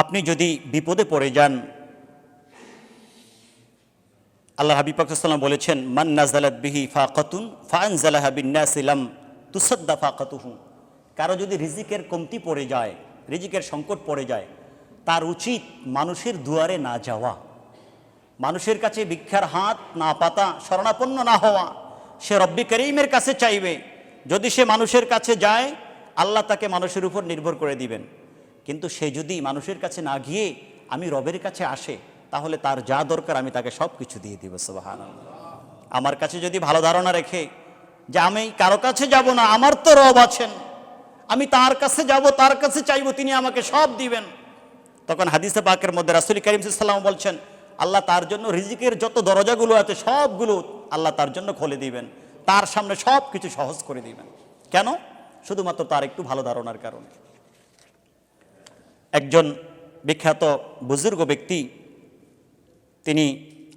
আপনি যদি বিপদে পড়ে যান, আল্লাহ হাবিব পাকাল্লাম বলেছেন, মান নাজালাত বিহি ফাকাতুন ফান জালাহা বিন্যাসিলাম তুসদ্দা ফাকাতুহু। কারও যদি রিজিকের কমতি পড়ে যায়, রিজিকের সংকট পড়ে যায়, তার উচিত মানুষের দুয়ারে না যাওয়া। মানুষের কাছে ভিক্ষার হাত না পাতা, শরণাপন্ন না হওয়া, সে রব্বি করিমের কাছে চাইবে। যদি সে মানুষের কাছে যায়, আল্লাহ তাকে মানুষের উপর নির্ভর করে দিবেন। কিন্তু সে যদি মানুষের কাছে না গিয়ে আমি রবের কাছে আসে, তাহলে তার যা দরকার আমি তাকে সব কিছু দিয়ে দিব সুবাহান আমার কাছে যদি ভালো ধারণা রেখে যে আমি কারও কাছে যাব না, আমার তো রব আছেন, আমি তার কাছে যাব, তার কাছে চাইব, তিনি আমাকে সব দিবেন। তখন হাদিসে পাকের মধ্যে রাসুল করিম সাল্লাম বলছেন, আল্লাহ তার জন্য রিজিকের যত দরজাগুলো আছে সবগুলো আল্লাহ তার জন্য খুলে দিবেন, তার সামনে সব কিছু সহজ করে দিবেন। কেন? শুধুমাত্র তার একটু ভালো ধারণার কারণে। একজন বিখ্যাত বুজুর্গ ব্যক্তি, তিনি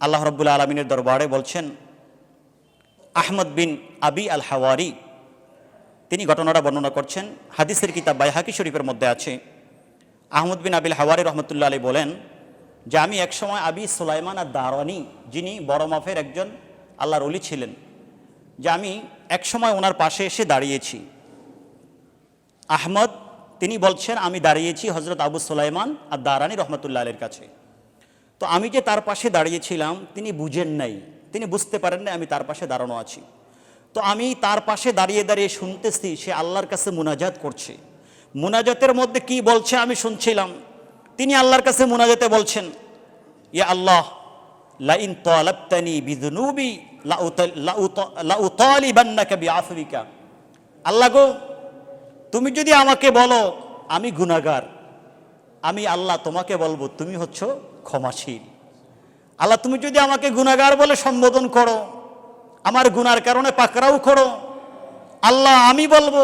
আল্লাহ রব্বুল্লা আলমিনের দরবারে বলছেন, আহমদ বিন আবি আল হাওয়ারি তিনি ঘটনাটা বর্ণনা করছেন, হাদিসের কিতাব বাইহাকি শরীফের মধ্যে আছে। আহমদ বিন আবিল হাওয়ারি রহমতুল্লাহ আলী বলেন, যে আমি একসময় আবি সুলাইমান আর দারওয়ানি যিনি বড় মাফের একজন আল্লাহর অলি ছিলেন, যে আমি একসময় ওনার পাশে এসে দাঁড়িয়েছি। আহমদ তিনি বলছেন, আমি দাঁড়িয়েছি হজরত আবু সোলাইমান আর দারানি রহমতুল্লাহ আলের কাছে। তো আমি যে তার পাশে দাঁড়িয়েছিলাম, তিনি বুঝেন নাই। তিনি বুঝতে পারেন না আমি তার পাশে দাঁড়ানো আছি। তো আমি তার পাশে দাঁড়িয়ে দাঁড়িয়ে শুনতেছি, সে আল্লাহর কাছে মুনাজাত করছে। মুনাজাতের মধ্যে কি বলছে আমি শুনছিলাম। তিনি আল্লাহর কাছে মুনাজাতে বলছেন, ইয়া আল্লাহ, লাইন তালাবতানি বিদুনুবি লাউতালিবান্নাকা বিআফরিকা আল্লাহ গো তুমি যদি আমাকে বলো, আমি গুনাগার আমি আল্লাহ তোমাকে বলব, তুমি হচ্ছ ক্ষমাশীল। আল্লাহ, তুমি যদি আমাকে গুনাগার বলে সম্বোধন করো, আমার গুনার কারণে পাকড়াও করো, আল্লাহ, আমি বলব,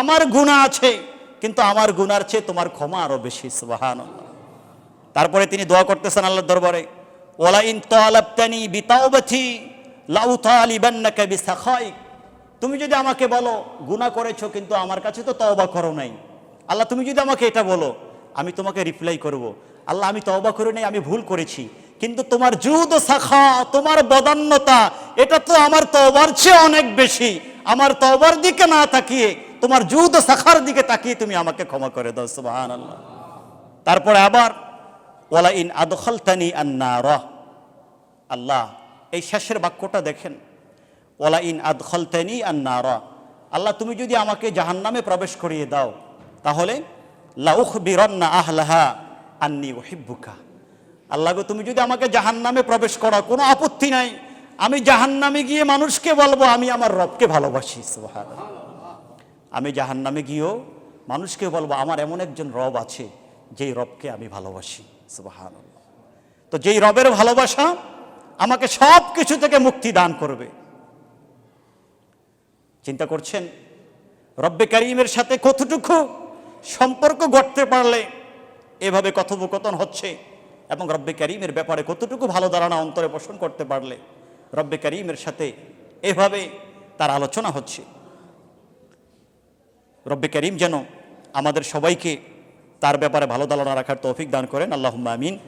আমার গুণা আছে, কিন্তু আমার গুনার চেয়ে তোমার ক্ষমা আরও বেশি সুবাহান তারপরে তিনি দোয়া করতেছেন আল্লাহর দরবারে ওলা ইন তালাবতানি বিতাওবাতি, লাউতালিবান্নাকা বিসাখাইক তুমি যদি আমাকে বলো, গুনাহ করেছ, কিন্তু আমার কাছে তো তওবা করো নাই। আল্লাহ, তুমি যদি আমাকে এটা বলো, আমি তোমাকে রিপ্লাই করব। আল্লাহ, আমি তওবা করে নাই, আমি ভুল করেছি। কিন্তু তোমার জুদ শাখা তোমার বদান্যতা, এটা তো আমার তওবার চেয়ে অনেক বেশি। আমার তওবার দিকে না তাকিয়ে, তোমার জুদ শাখার দিকে তাকিয়ে তুমি আমাকে ক্ষমা করে দাও, সুবহানাল্লাহ। তারপরে আবার, ওয়ালা ইন আদখালতানি আন্নার। আল্লাহ, এই শেষের বাক্যটা দেখেন। OLA in আদখলতেনি আন্নারা। আল্লাহ, তুমি যদি আমাকে জাহান্নামে প্রবেশ করিয়ে দাও, তাহলে লাউখ বিরন্না আহলাহা আন্নি ওহিব্বুকা আল্লাহ গো, তুমি যদি আমাকে জাহান্নামে প্রবেশ করো কোনো আপত্তি নাই, আমি জাহান্নামে গিয়ে মানুষকে বলব, আমি আমার রবকে ভালোবাসি, সুবহানাল্লাহ। আমি জাহান্নামে গিয়েও মানুষকে বলব, আমার এমন একজন রব আছে, যেই রবকে আমি ভালোবাসি সুবাহান তো যেই রবের ভালোবাসা আমাকে সব কিছু থেকে মুক্তি দান করবে। চিন্তা করছেন? রব্বে কারিমের সাথে কতটুকু সম্পর্ক গড়তে পারলে এভাবে কথোপকথন হচ্ছে এবং রব্বে করিমের ব্যাপারে কতটুকু ভালো ধারণা অন্তরে পোষণ করতে পারলে রব্বে করিমের সাথে এভাবে তার আলোচনা হচ্ছে? রব্বে করিম যেন আমাদের সবাইকে তার ব্যাপারে ভালো ধারণা রাখার তৌফিক দান করেন। আল্লাহ আমিন।